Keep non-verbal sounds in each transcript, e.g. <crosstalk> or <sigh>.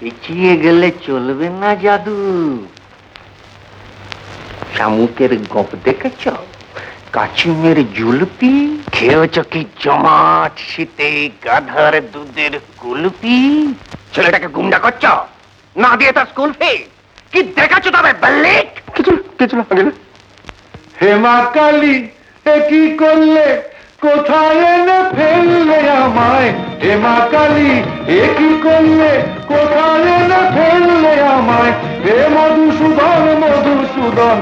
পিছিয়ে গেলে চলবে না জাদু। শামুকের গপ দেখেছ? কাচিমের জুলপি? খেয়েছ কি জমাট শীতে গাধার দুধের কুলপি? ছেলেটাকে গুন্ডা করছ? না দিয়ে তার স্কুল ফি কি দেখাচ্ছ তবে বাল্লিক? কিছু কিছু না। হেমা কালী এ কি করলে? কোথায় ফেললে আমায় হেমা কালী, এ কি করলে? কোথায় এনে ফেললে আমায়? হে মধুসূদন মধুসূদন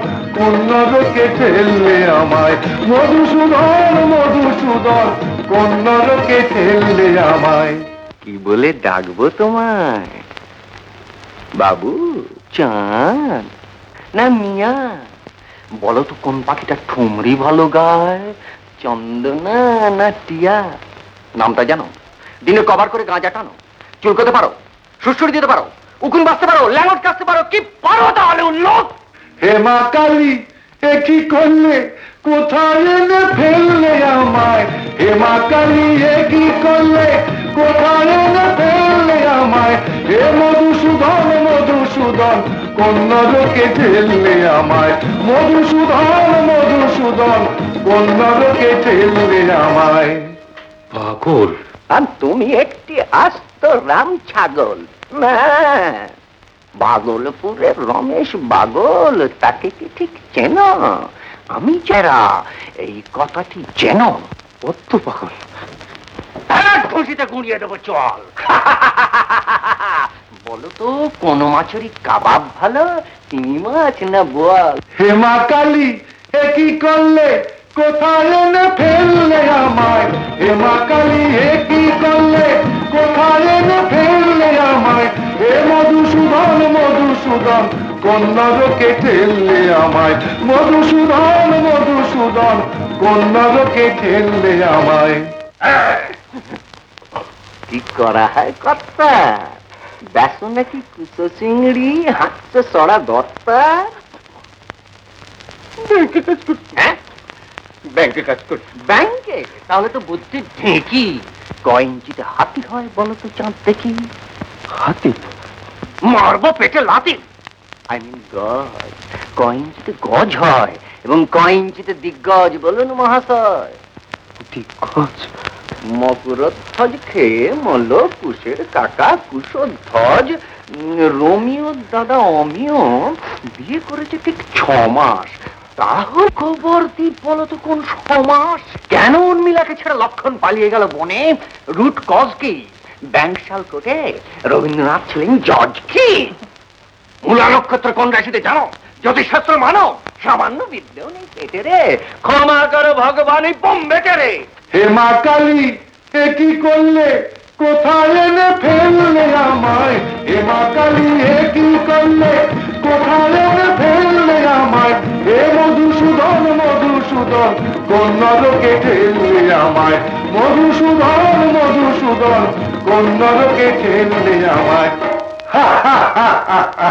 ঠেললে আমায়? মধুসূদন মধুসূদন ঠেললে আমায়? কি বলে ডাকবো তোমায়? বাবু, চান? না, মিয়া? বলো তো কোন পাখিটা ঠুমরি ভালো গায়? চন্দনা না টিয়া? নামটা জানো? দিনে কভার করে গাঁজা টানো। চুলকোতে পারো সুসুরি দিতে পারো, উকুন বাঁচতে পারো ল্যাঙ্গট কাটতে পারো, কি পারো তাহলে উল্লোক হেমা কালী, এ কি করলে? কোথায় এনে ফেললে আমায়? হেমা কালী, এ কি করলে? কোথায় এনে ফেললে আমায়? হে মধুসূদন মধুসূদন, কোন নরকে ঠেললে আমায়? মধুসূদন মধুসূদন, কোন নরকে ঠেললে আমায়? পাগল। আর তুমি একটি আস্ত রাম ছাগল না বাগলপুরের রমেশ বাগল তাকে কি ঠিক চেন? আমি চেরা এই কথাটি চেন কত পাগল। এক খুশিতে গুঁড়িয়ে দেবো চল। <laughs> বলো তো কোন মাছেরই কাবাব ভালো চিংড়ি মাছ না বোয়াল? হেমা কালী এ কি করলে? কোথায় না ফেললে? আমায় হেমা কালী এ কি করলে? কোথায় এনে ফেললে আমায়? হে মধুসূদন মধুসূদন কোন নরকে ঠেললে আমায়? মধুসূদন মধুসূদন কোন নরকে ঠেললে আমায়। কি করা হয় কর্তা? দেখো নাকি কুচো চিংড়ি হাঁটছে সরা দত্তা হ্যাঁ? ব্যাংকে কাজ করছি ব্যাংকে? তাহলে তো বুদ্ধি ঢেকি কয় ইঞ্চিতে হাতি হয় বলো তো চাঁদ দেখি। হাতি? মারবো পেটে লাতি আই মিন গজ। কয় ইঞ্চিতে গজ হয় এবং কয় ইঞ্চিতে দিগ্গজ বলুন মহাশয়। দিগ্গজ? মকরধ্বজ খেয়ে মল কুশের কাকা কুশধ্বজ উম, রোমিওর দাদা অমিয় বিয়ে করেছে ঠিক ছ মাস। তাহলে খবর বলো তো কোন সমাস? কেন উর্মিলাকে ছেড়ে লক্ষণ পালিয়ে গেল বনে? রুট কজ কি? ব্যাংশাল কোটে রবীন্দ্রনাথ ছিলেন জজ কি? মূলা নক্ষত্র কোন রাশিতে জানো? জ্যোতিষশাস্ত্র মানো? সামান্য বিদ্যেও নেই পেটে রে। ক্ষমা করো ভগবানই বোম্বেকে রে? হেমা কালী, এ কি করলে? কোথায় এনে ফেললে আমায়? হেমা কালী, এ মধুসূদন কোন নরকে ঠেললে আমায়, মধুসূদন মধুসূদন কোন নরকে ঠেললে আমায়। হা হা হা হা।